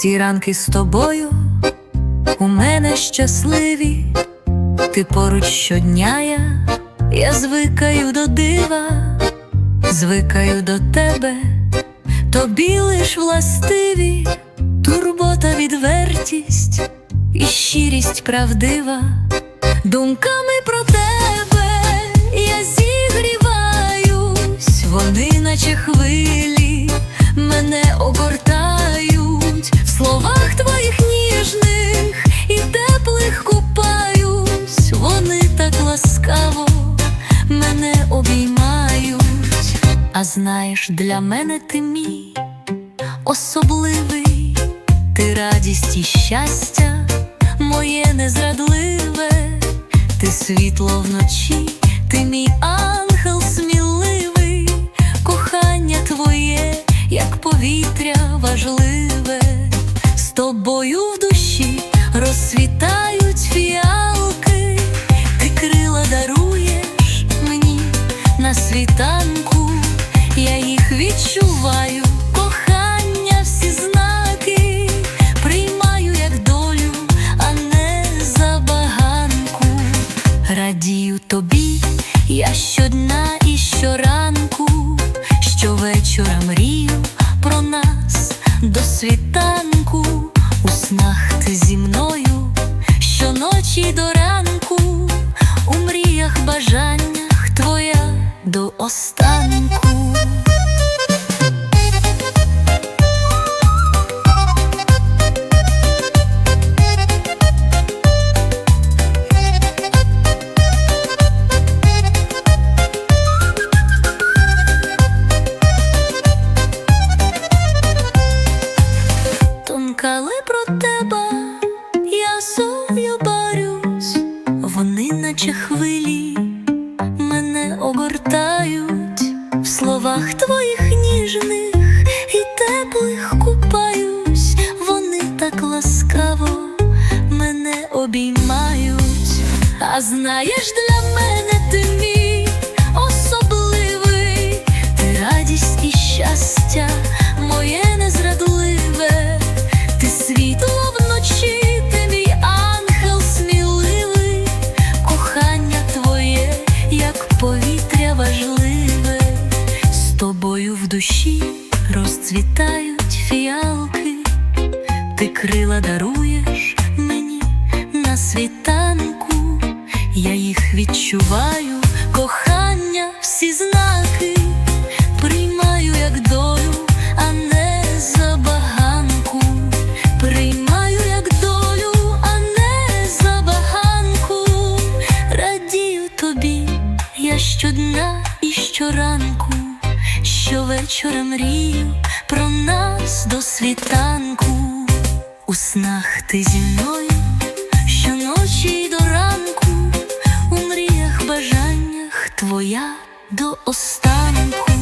Всі ранки з тобою у мене щасливі, ти поруч щодня я, я звикаю до дива, звикаю до тебе, тобі лиш властиві, турбота, відвертість і щирість правдива, думками про тебе я зігріваюсь, вони, наче хвилі, мене огортають, а знаєш, для мене ти мій особливий, ти радість і щастя, моє незрадливе, ти світло вночі, ти мій ангел сміливий, кохання твоє, як повітря важливе, з тобою в душі розцвітають фіалки, ти крила даруєш мені на світанку, я їх відчуваю, кохання, всі знаки, приймаю як долю, а не забаганку. Радію тобі, я щодня і щоранку, щовечора мрію про нас до світанку, у снах ти зі мною, щоночі до ранку, у мріях, бажаннях твоя до останку. Тонкали про тебе, я сою барюсь, вони, наче хвилі, мене огортають, в словах твоїх ніжних і теплих купаюсь, вони так ласкаво мене обіймають, а знаєш, для мене ти мій особливий, ти радість і щастя, тобою в душі розцвітають фіалки, ти крила даруєш мені на світанку, я їх відчуваю, кохання, всі знаки, приймаю як долю, а не забаганку, приймаю як долю, а не забаганку, радію тобі, я щодня і щоранку, щовечора мрію про нас до світанку. У снах ти зі мною щоночі й до ранку, у мріях, бажаннях твоя до останку.